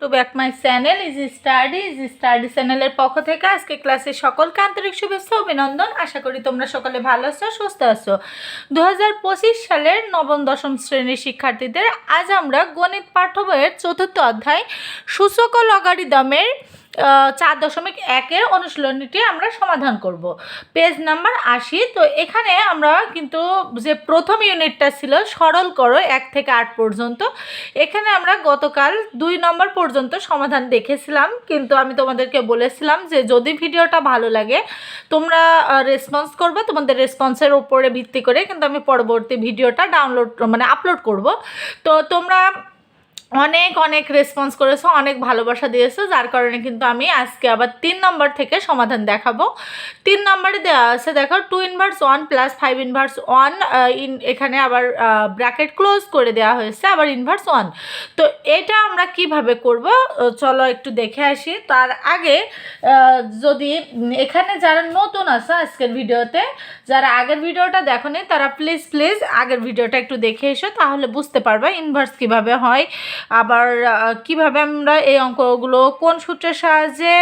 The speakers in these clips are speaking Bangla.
To back my channel is study is study চ্যানেলের পক্ষ থেকে আজকে ক্লাসে সকলকে আন্তরিক শুভেচ্ছা অভিনন্দন। আশা করি তোমরা সকলে ভালো আছো, সুস্থ আছো। দু হাজার পঁচিশ সালের নবম, দশম শ্রেণির শিক্ষার্থীদের আজ আমরা গণিত পাঠ্য বইয়ের চতুর্থ অধ্যায় সূচক ও লগারিদমের চার দশমিক একের অনুশীলনীটি আমরা সমাধান করব। পেজ নাম্বার আশি, তো এখানে আমরা কিন্তু যে প্রথম ইউনিটটা ছিল সরল করো এক থেকে আট পর্যন্ত। এখানে আমরা গতকাল দুই নম্বর পর্যন্ত সমাধান দেখেছিলাম, কিন্তু আমি তোমাদেরকে বলেছিলাম যে যদি ভিডিওটা ভালো লাগে, তোমরা রেসপন্স করবে, তোমাদের রেসপন্সের উপরে ভিত্তি করে কিন্তু আমি পরবর্তী ভিডিওটা ডাউনলোড মানে আপলোড করব। তো তোমরা অনেক অনেক রেসপন্স করেছ, অনেক ভালোবাসা দিয়েছ, যার কারণে কিন্তু আমি আজকে আবার তিন নম্বর থেকে সমাধান দেখাবো। তিন নম্বরে দেওয়া আছে, দেখো two inverse one plus five inverse one in এখানে আবার ব্র্যাকেট ক্লোজ করে দেওয়া হয়েছে, আবার ইনভার্স ওয়ান তো এটা আমরা কীভাবে করব? চলো একটু দেখে আসি। তার আগে যদি এখানে যারা নতুন আছে আজকের ভিডিওতে যারা আগের ভিডিওটা দেখোনি তারা প্লিজ প্লিজ আগের ভিডিওটা একটু দেখে এসো তাহলে বুঝতে পারবে ইনভার্স কীভাবে হয়। আবার কীভাবে আমরা এই অঙ্কগুলো কোন সূত্রের সাহায্যে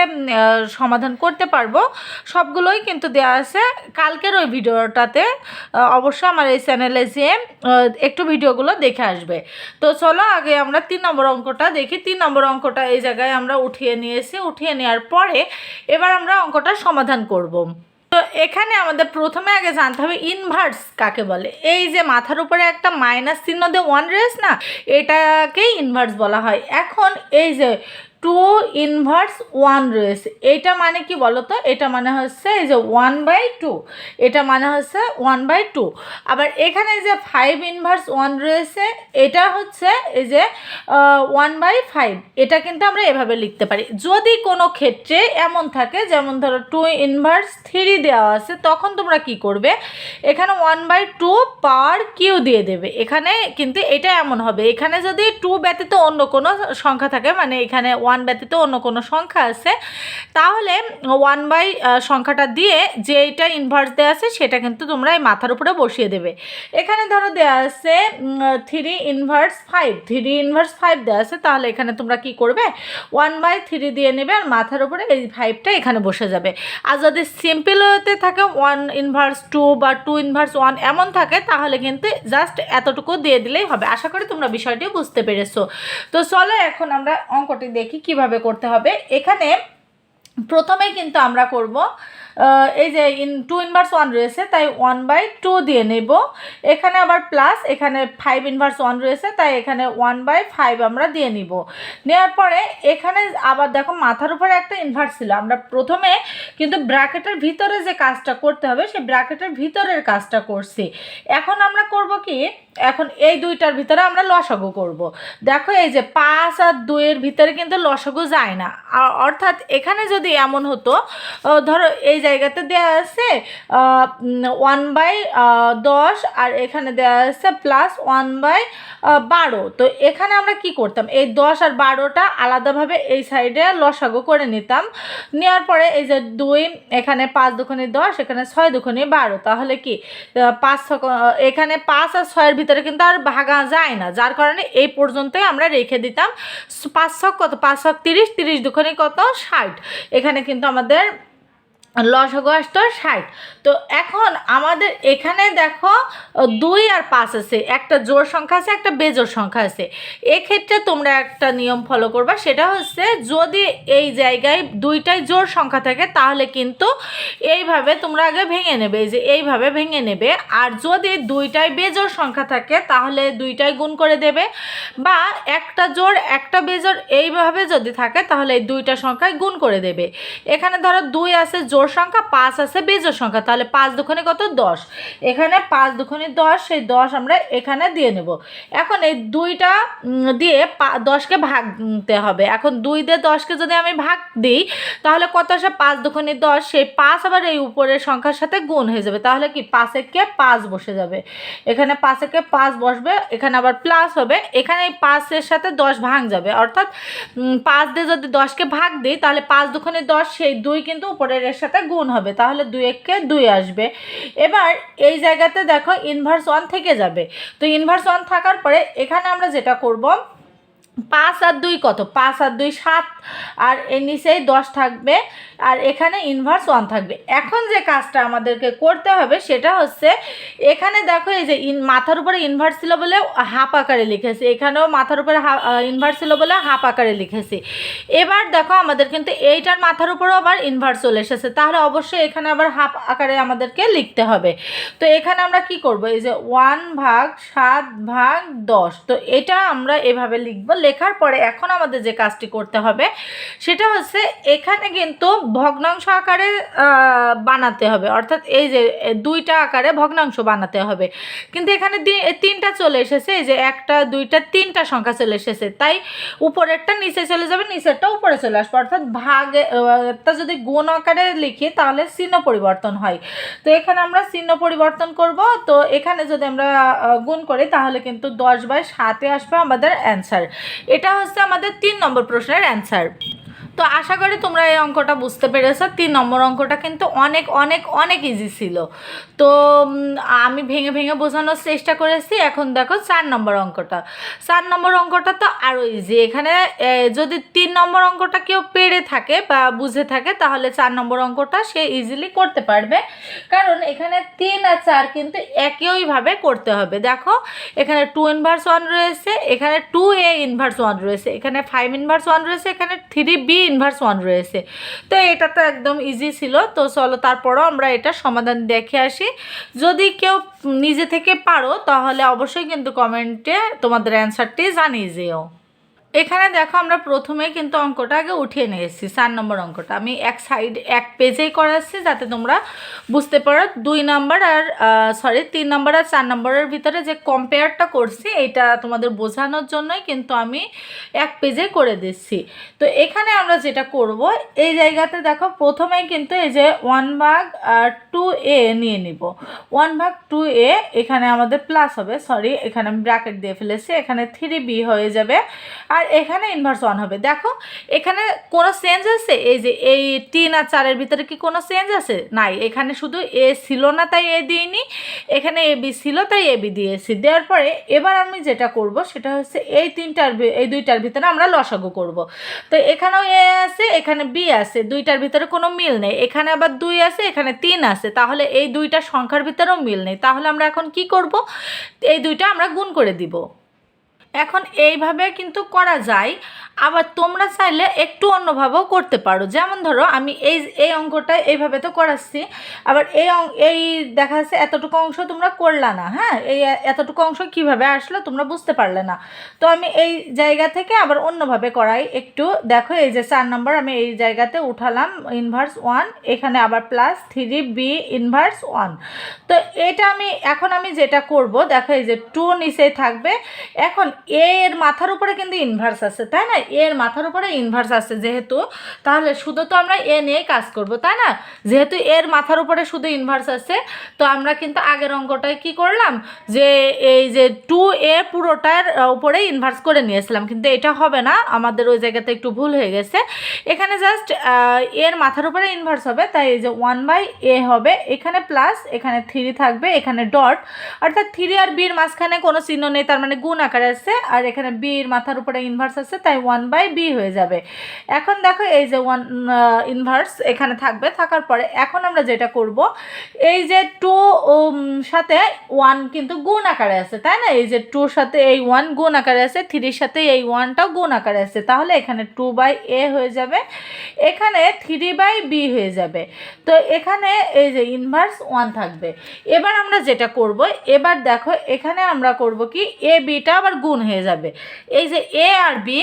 সমাধান করতে পারব সবগুলোই কিন্তু দেওয়া আছে কালকের ওই ভিডিওটাতে। অবশ্যই আমার এই চ্যানেলে যে আহ, একটু ভিডিওগুলো দেখে আসবে। তো চলো আগে আমরা তিন নম্বর অঙ্কটা দেখি। তিন নম্বর অঙ্কটা এই জায়গায় আমরা উঠিয়ে নিয়েছি। উঠিয়ে নেওয়ার পরে এবার আমরা অঙ্কটা সমাধান করব। তো এখানে আমাদের প্রথমে আগে জানতে হবে ইনভার্স কাকে বলে? এই যে মাথার উপরে একটা মাইনাস চিহ্ন দিয়ে ওয়ান রেস না, এটাকেই ইনভার্স বলা হয়। এখন এই যে টু ইনভার্স ওয়ান রয়েছে। এটা মানে কি বলো তো এটা মানে হচ্ছে এই যে ওয়ান বাই টু এটা মানে হচ্ছে ওয়ান বাই টু আবার এখানে যে ফাইভ ইনভার্স ওয়ান রয়েছে, এটা হচ্ছে এই যে ওয়ান বাই ফাইভ এটা কিন্তু আমরা এভাবে লিখতে পারি। যদি কোনো ক্ষেত্রে এমন থাকে, যেমন ধরো টু ইনভার্স থ্রি দেওয়া আছে, তখন তোমরা কি করবে? এখানে one by two power Q দিয়ে দেবে। এখানে কিন্তু এটা এমন হবে। এখানে যদি টু ব্যতীত অন্য কোনো সংখ্যা থাকে মানে এখানে ওয়ান ব্যতীত অন্য কোনো সংখ্যা আছে, তাহলে ওয়ান বাই সংখ্যাটা দিয়ে যেটা ইনভার্স দেওয়া আছে সেটা কিন্তু তোমরা এই মাথার উপরে বসিয়ে দেবে। এখানে ধরো দেওয়া আছে three inverse five three inverse five দেওয়া আছে, তাহলে এখানে তোমরা কি করবে? ওয়ান বাই থ্রি দিয়ে নেবে আর মাথার উপরে এই ফাইভটা এখানে বসে যাবে। আর যদি সিম্পল ওয়েতে থাকে ওয়ান ইনভার্স টু বা টু ইনভার্স ওয়ান এমন থাকে, তাহলে কিন্তু জাস্ট এতটুকু দিয়ে দিলেই হবে। আশা করি তোমরা বিষয়টি বুঝতে পেরেছ। তো চলো এখন আমরা অঙ্কটি দেখি কীভাবে করতে হবে? এখানে প্রথমেই কিন্তু আমরা করব এই যে ইন টু ইনভার্স ওয়ান রয়েছে, তাই ওয়ান বাই টু দিয়ে নেব। এখানে আবার প্লাস এখানে ফাইভ ইনভার্স ওয়ান রয়েছে, তাই এখানে ওয়ান বাই ফাইভ আমরা দিয়ে নিব। নেওয়ার পরে এখানে আবার দেখো মাথার উপরে একটা ইনভার্স ছিল। আমরা প্রথমে কিন্তু ব্র্যাকেটের ভিতরে যে কাজটা করতে হবে সেই ব্র্যাকেটের ভিতরের কাজটা করছি। এখন আমরা করব কি? এখন এই দুইটার ভিতরে আমরা লসাগু করব। দেখো এই যে পাঁচ আর দুইয়ের ভিতরে কিন্তু লসাগু যায় না। অর্থাৎ এখানে যদি এমন হতো ধরো এই জায়গাতে দেওয়া আছে ওয়ান বাই দশ, আর এখানে দেওয়া আছে প্লাস ওয়ান বাই বারো। তো এখানে আমরা কি করতাম? এই দশ আর বারোটা আলাদাভাবে এই সাইডে লসাগু করে নিতাম। নেওয়ার পরে এই যে দুই, এখানে পাঁচ দুখানি দশ, এখানে ছয় দুখানি বারো। তাহলে কি? পাঁচ এখানে পাঁচ আর ছয়ের ভিতরে কিন্তু আর ভাগা যায় না। যার কারণে এই পর্যন্তই আমরা রেখে দিতাম। পাঁচশো পাঁচ ছক কত? পাঁচ ছক তিরিশ তিরিশ দুখানি কত? ষাট। এখানে কিন্তু আমাদের লসাগু আসতো ষাট। তো এখন আমাদের এখানে দেখো দুই আর পাঁচ আছে। একটা জোর সংখ্যা আছে, একটা বেজোড় সংখ্যা আছে। এক্ষেত্রে তোমরা একটা নিয়ম ফলো করবা, সেটা হচ্ছে যদি এই জায়গায় দুইটাই জোর সংখ্যা থাকে, তাহলে কিন্তু এইভাবে তোমরা আগে ভেঙে নেবে, এই যে এইভাবে ভেঙে নেবে। আর যদি দুইটাই বেজোর সংখ্যা থাকে, তাহলে দুইটাই গুণ করে দেবে। বা একটা জোর একটা বেজোর এইভাবে যদি থাকে, তাহলে এই দুইটা সংখ্যায় গুণ করে দেবে। এখানে ধরো দুই আছে জোড় সংখ্যা, পাঁচ আছে বেজোড় সংখ্যা, তাহলে পাঁচ দুখানে কত? দশ। এখানে পাঁচ দুখানে দশ, সেই দশ আমরা এখানে দিয়ে নেব। এখন এই দুইটা দিয়ে দশকে ভাগতে হবে। এখন দুই দিয়ে দশকে যদি আমি ভাগ দিই, তাহলে কত আসে? পাঁচ দুখানে দশ। সেই পাঁচ আবার এই উপরের সংখ্যার সাথে গুণ হয়ে যাবে। তাহলে কি? পাঁচেকে পাঁচ বসে যাবে। এখানে পাঁচেকে পাঁচ বসবে, এখানে আবার প্লাস হবে। এখানে এই পাঁচের সাথে দশ ভাঙ যাবে। অর্থাৎ পাঁচ দিয়ে যদি দশকে ভাগ দিই, তাহলে পাঁচ দুখানে দশ, সেই দুই কিন্তু উপরের সাথে গুণ হবে, তাহলে দুই এককে দুই আসবে। এবার এই জায়গাতে দেখো ইনভার্স ওয়ান থেকে যাবে। তো ইনভার্স ওয়ান থাকার পরে এখানে আমরা যেটা করব পাঁচ আর দুই কত? পাঁচ আর দুই সাত, আর এর নিচেই দশ থাকবে, আর এখানে ইনভার্স ওয়ান থাকবে। এখন যে কাজটা আমাদেরকে করতে হবে সেটা হচ্ছে, এখানে দেখো এই যে ইন মাথার উপরে ইনভার্স ছিল বলে হাফ আকারে লিখেছি, এখানেও মাথার উপরে ইনভার্স ছিল বলে হাফ আকারে লিখেছি। এবার দেখো আমাদের কিন্তু এইটার মাথার উপরেও আবার ইনভার্স চলে এসেছে, তাহলে অবশ্যই এখানে আবার হাফ আকারে আমাদেরকে লিখতে হবে। তো এখানে আমরা কি করব? এই যে ওয়ান ভাগ সাত ভাগ দশ, তো এটা আমরা এভাবে লিখব লেখার পরে এখন আমাদের যে কাজটি করতে হবে, সেটা হচ্ছে এখানে কিন্তু ভগ্নাংশ আকারে বানাতে হবে। অর্থাৎ এই যে দুইটা আকারে ভগ্নাংশ বানাতে হবে। কিন্তু এখানে তিনটা চলে এসেছে। এই যে একটা, দুইটা, তিনটা সংখ্যা চলে এসেছে। তাই উপরেরটা নিচে চলে যাবে, নিচেরটা উপরে চলে আসবে। অর্থাৎ ভাগে তা যদি গুণ আকারে লিখি, তাহলে চিহ্ন পরিবর্তন হয়। তো এখানে আমরা চিহ্ন পরিবর্তন করব। তো এখানে যদি আমরা গুণ করি, তাহলে কিন্তু দশ বাই সাতে আসবে আমাদের অ্যান্সার। এটা হচ্ছে আমাদের তিন নম্বর প্রশ্নের অ্যান্সার তো আশা করি তোমরা এই অঙ্কটা বুঝতে পেরেছ। তিন নম্বর অঙ্কটা কিন্তু অনেক অনেক অনেক ইজি ছিল। তো আমি ভেঙে ভেঙে বোঝানোর চেষ্টা করেছি। এখন দেখো চার নম্বর অঙ্কটা। চার নম্বর অঙ্কটা তো আরও ইজি এখানে যদি তিন নম্বর অঙ্কটা কেউ পেরে থাকে বা বুঝে থাকে, তাহলে চার নম্বর অঙ্কটা সে ইজিলি করতে পারবে। কারণ এখানে তিন আর চার কিন্তু একইভাবে করতে হবে। দেখো, এখানে টু ইনভার্স ওয়ান রয়েছে, এখানে টু এ ইনভার্স ওয়ান রয়েছে, এখানে ফাইভ ইনভার্স ওয়ান রয়েছে, এখানে থ্রি বি ইনভার্স ওয়ান রয়েছে। তো এটা তো একদম ইজি ছিল। তো চলো তারপরও আমরা এটা সমাধান দেখে আসি। যদি কেউ নিজে থেকে পারো, তাহলে অবশ্যই কিন্তু কমেন্টে তোমাদের অ্যান্সারটি জানিয়ে যেও। এখানে দেখো আমরা প্রথমে কিন্তু অঙ্কটা আগে উঠিয়ে নিয়ে এসেছি, চার নম্বর অঙ্কটা। আমি এক সাইড এক পেজেই করাচ্ছি যাতে তোমরা বুঝতে পারো, দুই নাম্বার আর সরি তিন নম্বর আর চার নম্বরের ভিতরে যে কম্পেয়ারটা করছি এটা তোমাদের বোঝানোর জন্যই কিন্তু আমি এক পেজে করে দিচ্ছি। তো এখানে আমরা যেটা করব, এই জায়গাতে দেখো প্রথমেই কিন্তু এই যে ওয়ান ভাগ টু এ নিয়ে নিব। ওয়ান ভাগ টু এ এখানে আমাদের প্লাস হবে সরি এখানে আমি ব্র্যাকেট দিয়ে ফেলেছি, এখানে থ্রি বি হয়ে যাবে। আর এখানে ইনভার্স ওয়ান হবে। দেখো, এখানে কোনো চেঞ্জ আছে? এই যে এই তিন আর চারের ভিতরে কি কোনো চেঞ্জ আছে? নাই, এখানে শুধু এ ছিল না, তাই এ দিইনি। এখানে এ বি ছিল, তাই এ বি দিয়েছি। দেওয়ার পরে এবার আমি যেটা করব, সেটা হচ্ছে এই তিনটার এই দুইটার ভিতরে আমরা লসাগু করব। তো এখানেও এ আছে, এখানে বি আছে, দুইটার ভিতরে কোনো মিল নেই। এখানে আবার দুই আছে, এখানে তিন আছে। তাহলে এই দুইটা সংখ্যার ভিতরেও মিল নেই। তাহলে আমরা এখন কি করব? এই দুইটা আমরা গুণ করে দিব। এখন এইভাবে কিন্তু করা যায়। আবার তোমরা চাইলে একটু অন্যভাবেও করতে পারো। যেমন ধরো, আমি এই এই অঙ্কটা এইভাবে তো করাচ্ছি। আবার এই এই দেখা যাচ্ছে এতটুকু অংশ তোমরা করলা না হ্যাঁ? এই এতটুকু অংশ কীভাবে আসলো তোমরা বুঝতে পারলে না। তো আমি এই জায়গা থেকে আবার অন্যভাবে করাই। একটু দেখো, এই যে চার নম্বর আমি এই জায়গাতে উঠালাম ইনভার্স ওয়ান এখানে আবার plus three B inverse one তো এটা আমি, এখন আমি যেটা করব, দেখো, এই যে টু নিচেই থাকবে। এখন এ এর মাথার উপরে কিন্তু ইনভার্স আছে, তাই না? এর মাথার উপরে ইনভার্স আছে যেহেতু, তাহলে শুধু তো আমরা এ নিয়েই কাজ করব, তাই না? যেহেতু এর মাথার উপরে শুধু ইনভার্স আছে, তো আমরা কিন্তু আগের অঙ্কটায় কি করলাম? যে এই যে টু এ পুরোটার উপরে ইনভার্স করে নিয়েছিলাম, কিন্তু এটা হবে না, আমাদের ওই জায়গাতে একটু ভুল হয়ে গেছে। এখানে জাস্ট এর মাথার উপরে ইনভার্স হবে, তাই এই যে ওয়ান বাই এ হবে, এখানে প্লাস এখানে থ্রি থাকবে, এখানে ডট অর্থাৎ থ্রি আর বির মাঝখানে কোনো চিহ্ন নেই, তার মানে গুণ আকারে আছে আর এখানে বির মাথার উপরে ইনভার্স আছে, তাই ওয়ান বাই বি হয়ে যাবে। এখন দেখো এই যে ওয়ান ইনভার্স এখানে থাকবে, থাকার পরে এখন আমরা যেটা করব, এই যে টু সাথে ওয়ান কিন্তু গুণ আকারে আছে, তাই না? এই যে টুর সাথে এই ওয়ান গুণ আকারে আছে থ্রির সাথে এই ওয়ানটাও গুণ আকারে আছে, তাহলে এখানে টু বাই এ হয়ে যাবে, এখানে থ্রি বাই বি হয়ে যাবে। তো এখানে এই যে ইনভার্স ওয়ান থাকবে। এবার আমরা যেটা করব, এবার দেখো এখানে আমরা করব কি এ বিটা আবার গুণ হয়ে যাবে এই যে এ আর বি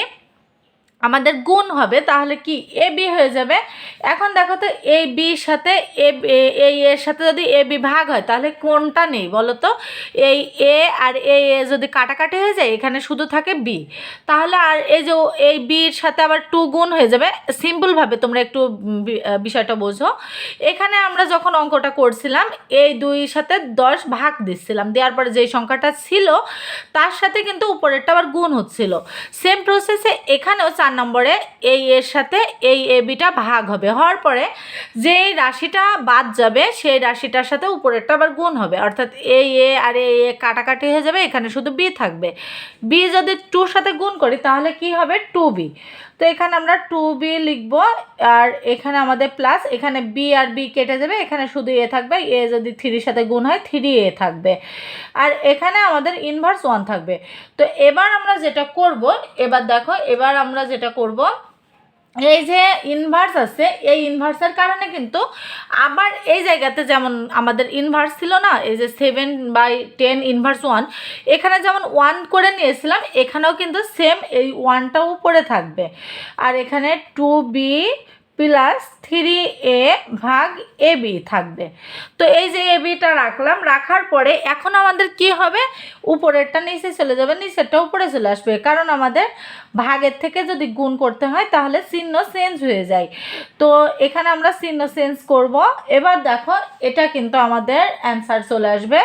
আমাদের গুণ হবে, তাহলে কি এ বি হয়ে যাবে। এখন দেখো তো এ বির সাথে এ এই এর সাথে যদি এ বি ভাগ হয়, তাহলে কোনটা নেই বলো তো? এই এ আর এ এ যদি কাটাকাটি হয়ে যায়, এখানে শুধু থাকে বি তাহলে আর এই যে এই বির সাথে আবার টু গুণ হয়ে যাবে সিম্পলভাবে তোমরা একটু বিষয়টা বোঝো। এখানে আমরা যখন অঙ্কটা করছিলাম এই দুইয়ের সাথে দশ ভাগ দিচ্ছিলাম, দেওয়ার পরে যেই সংখ্যাটা ছিল, তার সাথে কিন্তু উপরেরটা আবার গুণ হচ্ছিল। সেম প্রসেসে এখানেও চার চার নম্বরে এই এর সাথে এই এ বিটা ভাগ হবে। হওয়ার পরে যেই রাশিটা বাদ যাবে, সেই রাশিটার সাথে উপরেরটা আবার গুণ হবে। অর্থাৎ এই এ আর এই এ কাটাকাটি হয়ে যাবে, এখানে শুধু বি থাকবে। বি যদি টুর সাথে গুণ করি, তাহলে কি হবে? Two B. তো এখানে আমরা টু বি লিখব, আর এখানে আমাদের প্লাস এখানে বি আর বি কেটে যাবে, এখানে শুধু এ থাকবে এ যদি থ্রির সাথে গুণ হয় থ্রি এ থাকবে। আর এখানে আমাদের ইনভার্স ওয়ান থাকবে। তো এবার আমরা যেটা করব, এবার দেখো, এবার আমরা যেটা করব এই যে ইনভার্স আছে, এই ইনভার্সের কারণে কিন্তু আবার এই জায়গাতে যেমন আমাদের ইনভার্স ছিল না, এই যে seven by ten inverse one এখানে যেমন ওয়ান করে নিয়েছিলাম, এখানেও কিন্তু সেম এই ওয়ানটাও উপরে থাকবে। আর এখানে two B plus three A ভাগ এ বি থাকবে। তো এই যে এ বিটা রাখলাম, রাখার পরে এখন আমাদের কি হবে? উপরেরটা নিচে চলে যাবে, নিচেরটা উপরে চলে আসবে। কারণ আমাদের ভাগের থেকে যদি গুণ করতে হয়, তাহলে চিহ্ন চেঞ্জ হয়ে যায়। তো এখানে আমরা চিহ্ন চেঞ্জ করব। এবার দেখো, এটা কিন্তু আমাদের অ্যান্সার চলে আসবে।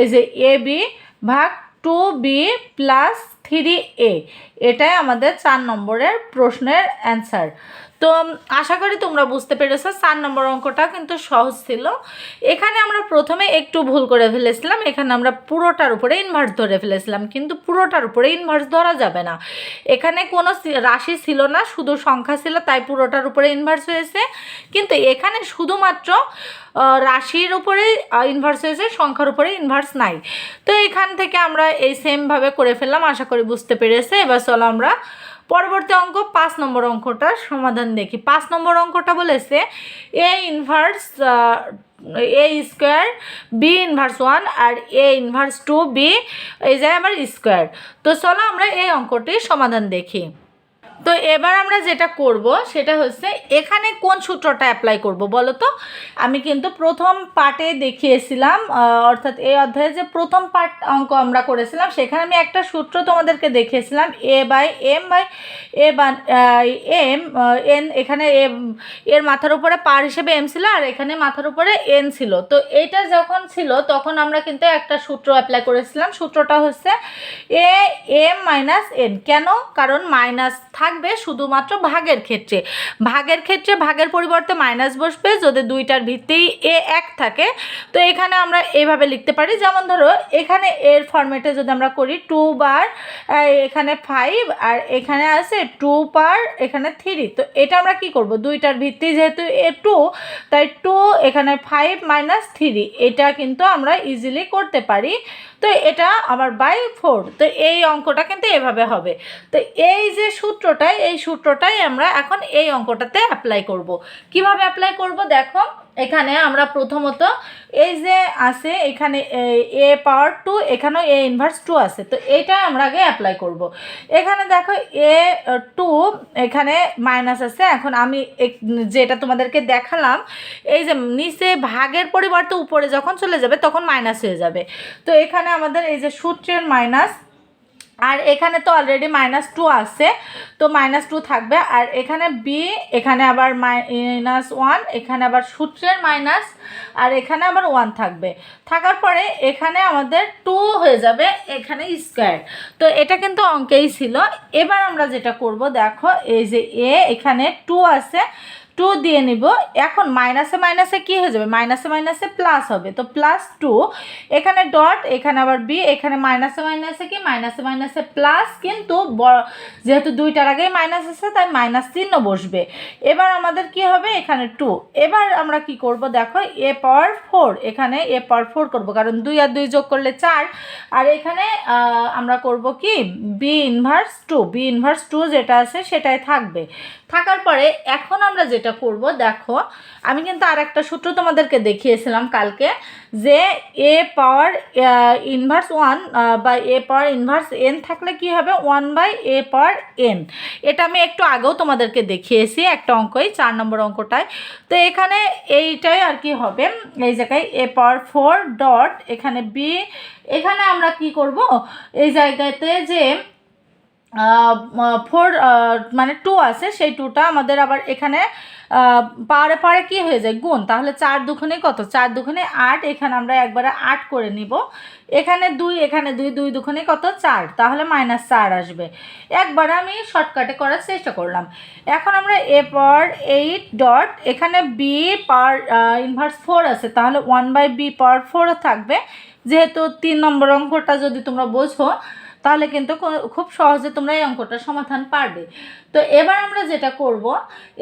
এই যে এ বি ভাগ two B plus three A এটাই আমাদের চার নম্বরের প্রশ্নের অ্যান্সার তো আশা করি তোমরা বুঝতে পেরেছ, চার নম্বর অঙ্কটা কিন্তু সহজ ছিল। এখানে আমরা প্রথমে একটু ভুল করে ফেলেছিলাম, এখানে আমরা পুরোটার উপরে ইনভার্স ধরে ফেলেছিলাম, কিন্তু পুরোটার উপরে ইনভার্স ধরা যাবে না। এখানে কোনো রাশি ছিল না, শুধু সংখ্যা ছিল, তাই পুরোটার উপরে ইনভার্স হয়েছে। কিন্তু এখানে শুধুমাত্র রাশির উপরে ইনভার্স হয়েছে, সংখ্যার উপরে ইনভার্স নাই। তো এখান থেকে আমরা এই সেমভাবে করে ফেললাম, আশা করি বুঝতে পেরেছে। এবার চলো আমরা পরবর্তী অঙ্ক, পাঁচ নম্বর অঙ্কটার সমাধান দেখি। পাঁচ নম্বর অঙ্কটা বলেছে A inverse A square B inverse one R A inverse two B এই যায় আমার স্কোয়ার তো চলো আমরা এই অঙ্কটির সমাধান দেখি। তো এবার আমরা যেটা করব, সেটা হচ্ছে এখানে কোন সূত্রটা অ্যাপ্লাই করব বলো তো? আমি কিন্তু প্রথম পার্টে দেখিয়েছিলাম অর্থাৎ এই অধ্যায়ে যে প্রথম পার্ট অঙ্ক আমরা করেছিলাম, সেখানে আমি একটা সূত্র তোমাদেরকে দেখিয়েছিলাম A by M by A bun M N এখানে এম এর মাথার উপরে পার হিসেবে এম ছিল আর এখানে মাথার উপরে এন ছিল। তো এইটা যখন ছিল, তখন আমরা কিন্তু একটা সূত্র অ্যাপ্লাই করেছিলাম, সূত্রটা হচ্ছে এ এম মাইনাস এন কেন? কারণ মাইনাস থাকবে শুধুমাত্র ভাগের ক্ষেত্রে। ভাগের ক্ষেত্রে ভাগের পরিবর্তে মাইনাস বসবে যদি দুইটার ভিত্তি এ এক থাকে। তো এখানে আমরা এইভাবে লিখতে পারি, যেমন ধরো এখানে এর ফরম্যাটে যদি আমরা করি টু বার এখানে ফাইভ আর এখানে আছে টু পার এখানে থ্রি তো এটা আমরা কি করব? দুইটার ভিত্তি যেহেতু এ টু তাই টু এখানে ফাইভ মাইনাস থ্রি এটা কিন্তু আমরা ইজিলি করতে পারি। তো এটা আবার বাই ফোর তো এই অঙ্কটা কিন্তু এভাবে হবে। তো এই যে সূত্রটাই, এই সূত্রটাই আমরা এখন এই অঙ্কটাতে অ্যাপ্লাই করব। কীভাবে অ্যাপ্লাই করব? দেখো এখানে আমরা প্রথমত এই যে আছে, এখানে এ পাওয়ার টু এখানেও এ ইনভার্স টু আছে। তো এইটা আমরা আগে অ্যাপ্লাই করব। এখানে দেখো এ টু এখানে মাইনাস আছে। এখন আমি যেটা তোমাদেরকে দেখালাম, এই যে নিচে ভাগের পরিবর্তে উপরে যখন চলে যাবে, তখন মাইনাস হয়ে যাবে। তো এখানে আমাদের এই যে সূত্রের মাইনাস আর এখানে তো অলরেডি মাইনাস টু আছে, তো মাইনাস টু থাকবে। আর এখানে বি এখানে আবার মাইনাস ওয়ান এখানে আবার সূত্রের মাইনাস আর এখানে আবার ওয়ান থাকবে। থাকার পরে এখানে আমাদের টু হয়ে যাবে এখানে স্কোয়ার তো এটা কিন্তু অঙ্কেই ছিল। এবার আমরা যেটা করব, দেখো, এই যে এ এখানে টু আছে টু দিয়ে নিব। এখন মাইনাসে মাইনাসে কি হয়ে যাবে? মাইনাসে মাইনাসে প্লাস হবে। তো প্লাস টু এখানে ডট এখানে আবার বি এখানে মাইনাসে মাইনাসে কি? মাইনাসে মাইনাসে প্লাস কিন্তু যেহেতু দুইটার আগেই মাইনাস আছে, তাই মাইনাস চিহ্ন বসবে। এবার আমাদের কি হবে? এখানে টু এবার আমরা কি করব? দেখো এ পাওয়ার ফোর এখানে এ পাওয়ার ফোর করব, কারণ দুই আর দুই যোগ করলে চার। আর এখানে আমরা করব কি? B inverse two B inverse two যেটা আছে, সেটাই থাকবে। থাকার পরে এখন আমরা যেটা করব, দেখো। আমি কিন্তু আর একটা সূত্র তোমাদেরকে দেখিয়েছিলাম কালকে যে এ পাওয়ার ইনভার্স ওয়ান বা এ পাওয়ার ইনভার্স এন থাকলে কি হবে? One by A power N এটা আমি একটু আগেও তোমাদেরকে দেখিয়েছি একটা অঙ্কই, চার নম্বর অঙ্কটায়। তো এখানে এইটাই আর কি হবে, এই জায়গায় এ পাওয়ার ফোর ডট এখানে বি এখানে আমরা কি করব? এই জায়গাতে যে ফোর মানে টু আছে, সেই টুটা আমাদের আবার এখানে পাড়ে পারে পারে কি হয়ে যায়? গুণ। তাহলে চার দুখানে কত? চার দুখানে আট, এখানে আমরা একবারে আট করে নিব। এখানে দুই এখানে দুই দুই দুখানে কত? চার। তাহলে মাইনাস চার আসবে। একবারে আমি শর্টকাটে করার চেষ্টা করলাম। এখন আমরা এ পর এইট ডট এখানে বি পার ইনভার্স ফোর আছে। তাহলে one by B power four থাকবে। যেহেতু তিন নম্বর অঙ্কটা যদি তোমরা বোঝো তাহলে কিন্তু খুব সহজে তোমরা এই অঙ্কটার সমাধান পারবে। তো এবার আমরা যেটা করব,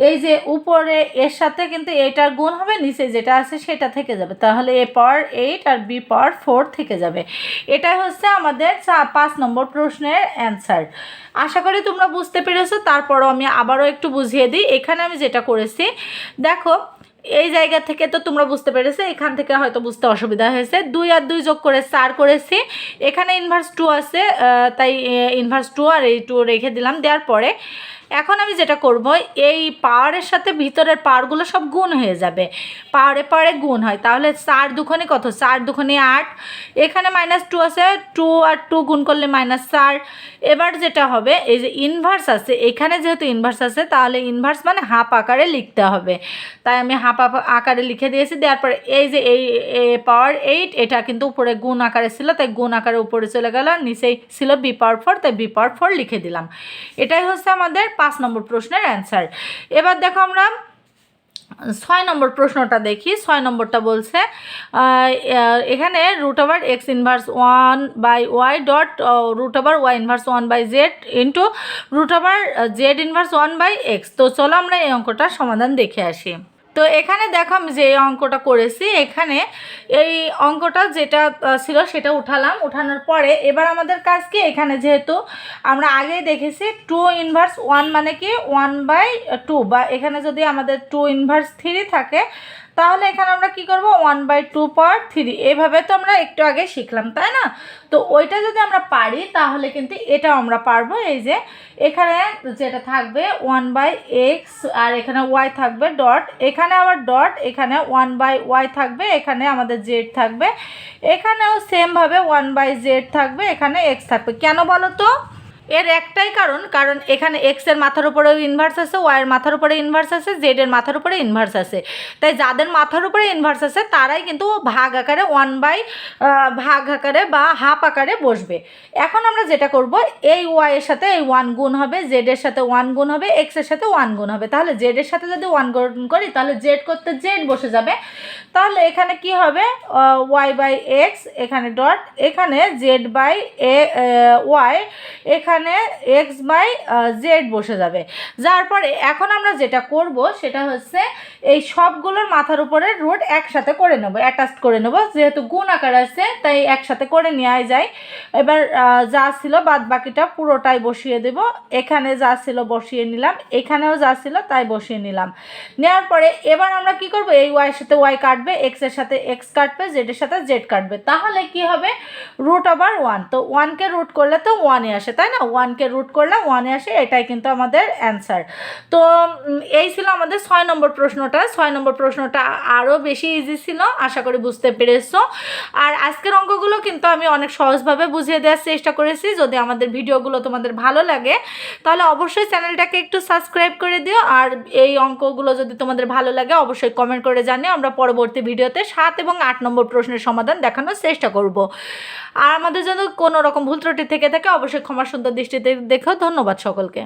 এই যে উপরে এর সাথে কিন্তু এটার গুণ হবে, নিচে যেটা আছে সেটা থেকে যাবে। তাহলে এ পাওয়ার এইট আর বি পাওয়ার ফোর থেকে যাবে। এটাই হচ্ছে আমাদের পাঁচ নম্বর প্রশ্নের অ্যান্সার আশা করি তোমরা বুঝতে পেরেছ, তারপরও আমি আবারও একটু বুঝিয়ে দিই। এখানে আমি যেটা করেছি, দেখো এই জায়গা থেকে তো তোমরা বুঝতে পেরেছ, এখান থেকে হয়তো বুঝতে অসুবিধা হয়েছে। দুই আর দুই যোগ করে চার করেছি। এখানে ইনভার্স টু আছে তাই ইনভার্স টু আর এই টু রেখে দিলাম। দেওয়ার পরে এখন আমি যেটা করব, এই পাওয়ারের সাথে ভিতরের পাওয়ারগুলো সব গুণ হয়ে যাবে। পাওয়ারে পাওয়ারে গুণ হয়। তাহলে চার দুখানে কত? চার দুখানে আট। এখানে মাইনাস টু আছে। টু আর টু গুণ করলে মাইনাস চার। এবার যেটা হবে, এই যে ইনভার্স আছে, এখানে যেহেতু ইনভার্স আছে, তাহলে ইনভার্স মানে হাফ আকারে লিখতে হবে। তাই আমি হাফ আকারে লিখে দিয়েছি। দেওয়ার পরে এই যে এই পাওয়ার এইট এটা কিন্তু উপরে গুণ আকারে ছিল, তাই গুণ আকারে উপরে চলে গেল। নিচেই ছিল বি পাওয়ার ফোর তাই বি পাওয়ার ফোর লিখে দিলাম। এটাই হচ্ছে আমাদের পাঁচ নম্বর প্রশ্নের অ্যান্সার এবার দেখো আমরা ছয় নম্বর প্রশ্নটা দেখি। ছয় নম্বরটা বলছে এখানে root over X inverse one by Y dot root over Y inverse one by Z into root over Z inverse one by X তো চলো আমরা এই অঙ্কটার সমাধান দেখে আসি। তো এখানে দেখাম যে অঙ্কটা করেছি, এখানে এই অঙ্কটা যেটা ছিল সেটা উঠালাম। উঠানোর পরে এবার আমাদের কাজ কি? এখানে যেহেতু আমরা আগে দেখেছি টু ইনভার্স ওয়ান মানে কি? ওয়ান বাই টু বা এখানে যদি আমাদের টু ইনভার্স থ্রি থাকে তাহলে এখানে আমরা কি করব? One by two power three এভাবে তো আমরা একটু আগে শিখলাম, তাই না? তো ওইটা যদি আমরা পারি, তাহলে কিন্তু এটাও আমরা পারব। এই যে এখানে যেটা থাকবে ওয়ান বাই এক্স আর এখানে ওয়াই থাকবে ডট এখানে আবার ডট এখানে ওয়ান বাই ওয়াই থাকবে, এখানে আমাদের জেড থাকবে। এখানেও সেমভাবে ওয়ান বাই জেড থাকবে, এখানে এক্স থাকবে। কেন বলো তো? এর একটাই কারণ কারণ এখানে এক্সের মাথার উপরেও ইনভার্স আছে ওয়াই এর মাথার উপরে ইনভার্স আছে জেড এর মাথার উপরে ইনভার্স আছে। তাই যাদের মাথার উপরে ইনভার্স আছে, তারাই কিন্তু ভাগ আকারে ওয়ান বাই ভাগ আকারে বা হাফ আকারে বসবে। এখন আমরা যেটা করব, এই ওয়াইয়ের সাথে এই ওয়ান গুণ হবে জেড এর সাথে ওয়ান গুণ হবে এক্সের সাথে ওয়ান গুণ হবে। তাহলে জেড এর সাথে যদি ওয়ান গুণ করি, তাহলে জেড করতে জেড বসে যাবে। তাহলে এখানে কি হবে? ওয়াই বাই এক্স এখানে ডট এখানে জেড বাই এ ওয়াই এখানে এক্স বাই জেড বসে যাবে। যার পরে এখন আমরা যেটা করব সেটা হচ্ছে এই সবগুলোর মাথার উপরে রুট একসাথে করে নেব অ্যাটাচ করে নেব। যেহেতু গুণ আকার আছে, তাই একসাথে করে নেওয়াই যায়। এবার যা ছিল বাদ বাকিটা পুরোটাই বসিয়ে দেব। এখানে যা ছিল বসিয়ে নিলাম, এখানেও যা ছিল তাই বসিয়ে নিলাম। নেওয়ার পরে এবার আমরা কি করব? এই ওয়াইয়ের সাথে ওয়াই কাটবে এক্সের সাথে এক্স কাটবে জেডের সাথে জেড কাটবে। তাহলে কি হবে? রুট আবার ওয়ান তো ওয়ানকে রুট করলে তো ওয়ানে আসে, তাই না? ওয়ানকে রুট করলে ওয়ানে আসে এটাই কিন্তু আমাদের অ্যান্সার তো এই ছিল আমাদের ছয় নম্বর প্রশ্নটা। ছয় নম্বর প্রশ্নটা আরও বেশি ইজি ছিল, আশা করি বুঝতে পেরেছ। আর আজকের অঙ্কগুলো কিন্তু আমি অনেক সহজভাবে বুঝিয়ে দেওয়ার চেষ্টা করেছি। যদি আমাদের ভিডিওগুলো তোমাদের ভালো লাগে, তাহলে অবশ্যই চ্যানেলটাকে একটু সাবস্ক্রাইব করে দিও। আর এই অঙ্কগুলো যদি তোমাদের ভালো লাগে, অবশ্যই কমেন্ট করে জানিও। আমরা পরবর্তী ভিডিওতে সাত এবং আট নম্বর প্রশ্নের সমাধান দেখানোর চেষ্টা করব। আর আমাদের জন্য কোনো রকম ভুল ত্রুটি থেকে থাকে, অবশ্যই ক্ষমা সুন্দর দৃষ্টিতে দেখো ধন্যবাদ সকলকে।